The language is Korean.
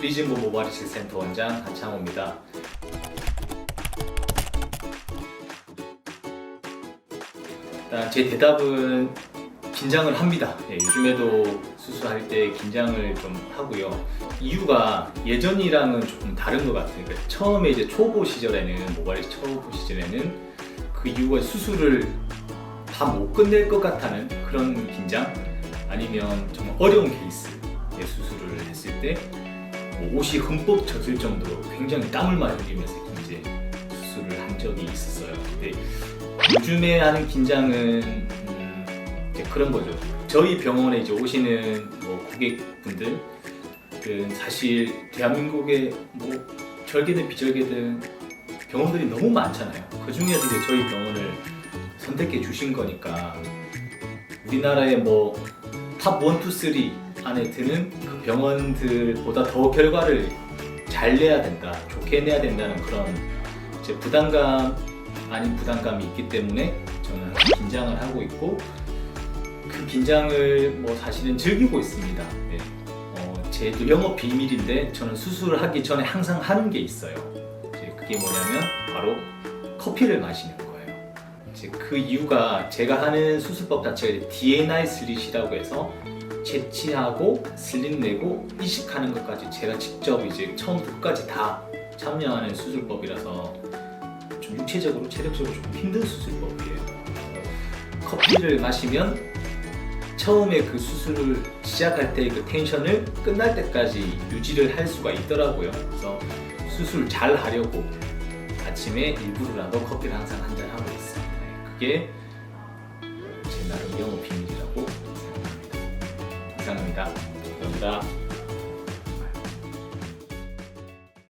리즈모 모바리스 센터 원장 한창호입니다. 일단 제 대답은 긴장을 합니다. 예, 요즘에도 수술할 때 긴장을 좀 하고요. 이유가 예전이랑은 조금 다른 것 같아요. 그러니까 처음에 이제 초보 시절에는 모발이스 초보 시절에는 그 이유가 수술을 다 못 끝낼 것 같다는 그런 긴장 아니면 정말 어려운 케이스 의 수술을 했을 때뭐 옷이 흠뻑 젖을 정도로 굉장히 땀을 많이 흘리면서 이제 수술을 한 적이 있었어요. 근데 요즘에 하는 긴장은 음, 이제 그런 거죠. 저희 병원에 이제 오시는 뭐 고객분들 그 사실 대한민국에 뭐 절개든 비절개든 병원들이 너무 많잖아요. 그 중에서 이제 저희 병원을 선택해 주신 거니까 우리나라의 뭐탑 1, 2, 3 안에 드는 그 병원들보다 더 결과를 잘 내야 된다, 좋게 내야 된다는 그런 이제 부담감 아닌 부담감이 있기 때문에 저는 긴장을 하고 있고 그 긴장을 뭐 사실은 즐기고 있습니다. 네. 어, 제도 영업 비밀인데 저는 수술을 하기 전에 항상 하는 게 있어요. 이제 그게 뭐냐면 바로 커피를 마시는 거예요. 이제 그 이유가 제가 하는 수술법 자체가 DNI 슬릿이라고 해서 채취하고 슬릿 내고 이식하는 것까지 제가 직접 이제 처음부터 끝까지 다 참여하는 수술법이라서 좀 육체적으로 체력적으로 좀 힘든 수술법이에요. 커피를 마시면 처음에 그 수술을 시작할 때 그 텐션을 끝날 때까지 유지를 할 수가 있더라고요. 그래서 수술 잘 하려고 아침에 일부러라도 커피를 항상 한 잔 하고 있어요. 네, 그게 제 나름 영업 이상입니다. 감사합니다.